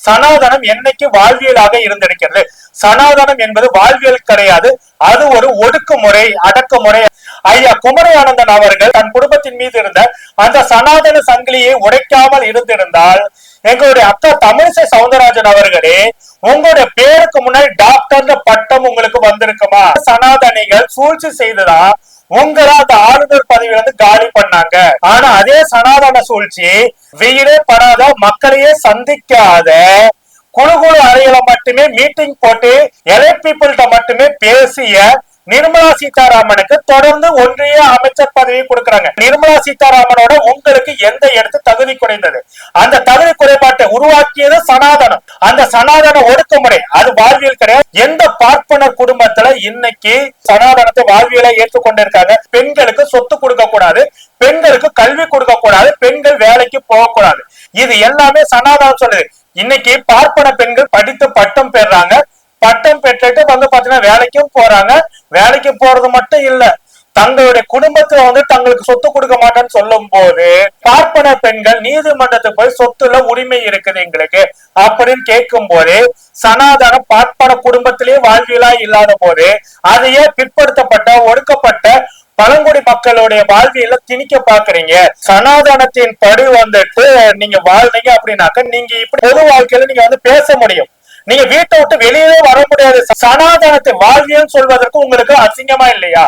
சனாதனம் என்னைக்கு வாழ்வியலாக இருந்திருக்கிறது? சனாதனம் என்பது வாழ்வியல் கிடையாது. அது ஒரு ஒடுக்குமுறை அடக்குமுறை. ஐயா குமரயானந்தன் அவர்கள் தன் குடும்பத்தின் மீது இருந்த அந்த சனாதன சங்கிலியை உடைக்காமல் இருந்திருந்தால் எங்களுடைய அக்கா தமிழிசை சவுந்தரராஜன் அவர்களே உங்களுடைய பேருக்கு முன்னாடி டாக்டர்ன்ற பட்டம் உங்களுக்கு வந்திருக்குமா? சனாதனிகள் சூழ்ச்சி செய்ததா? உங்களை அந்த ஆளுநர் பதவியில இருந்து காலி பண்ணாங்க. ஆனா அதே சனாதன சூழ்ச்சி வெயிலே படாத மக்களையே சந்திக்காத குழு குழு அறையில மட்டுமே மீட்டிங் போட்டு எலை பீப்புள்கிட்ட மட்டுமே பேசிய நிர்மலா சீதாராமனுக்கு தொடர்ந்து ஒன்றிய அமைச்சர் பதவி கொடுக்கறாங்க. நிர்மலா சீதாராமனோட உங்களுக்கு எந்த இடத்து தகுதி குறைந்தது? அந்த தகுதி குறைபாட்டை உருவாக்கியது சனாதனம். அந்த சனாதன ஒடுக்குமுறை அது வாழ்வியல் கிடையாது. எந்த பார்ப்பனர் குடும்பத்துல இன்னைக்கு சனாதனத்தை வாழ்வியலை ஏற்றுக்கொண்டிருக்காங்க பெண்களுக்கு சொத்து கொடுக்க கூடாது பெண்களுக்கு கல்வி கொடுக்க கூடாது பெண்கள் வேலைக்கு போகக்கூடாது இது எல்லாமே சனாதனம் சொல்லுது. இன்னைக்கு பார்ப்பன பெண்கள் படித்து பட்டம் பெறாங்க. பட்டம் பெற்றுட்டு வந்து பாத்தீங்கன்னா வேலைக்கும் போறாங்க. வேலைக்கு போறது மட்டும் இல்ல தங்களுடைய குடும்பத்துல வந்து தங்களுக்கு சொத்து கொடுக்க மாட்டேன்னு சொல்லும் போது பார்ப்பன பெண்கள் நீதிமன்றத்துக்கு போய் சொத்துல உரிமை இருக்குது எங்களுக்கு அப்படின்னு கேட்கும் போது சனாதன பார்ப்பன குடும்பத்திலேயே வாழ்வியலா இல்லாத போது அதையே பிற்படுத்தப்பட்ட ஒடுக்கப்பட்ட பழங்குடி மக்களுடைய வாழ்வியல திணிக்க பாக்குறீங்க சனாதனத்தின் படி வந்துட்டு நீங்க வாழ்ந்தீங்க அப்படின்னாக்க நீங்க இப்படி பொது வாழ்க்கையில நீங்க வந்து பேச முடியும். நீங்க வீட்டை விட்டு வெளியவே வர முடியாது. சனாதனத்தை வாழ்வியல் சொல்வதற்கு உங்களுக்கு அசிங்கமா இல்லையா?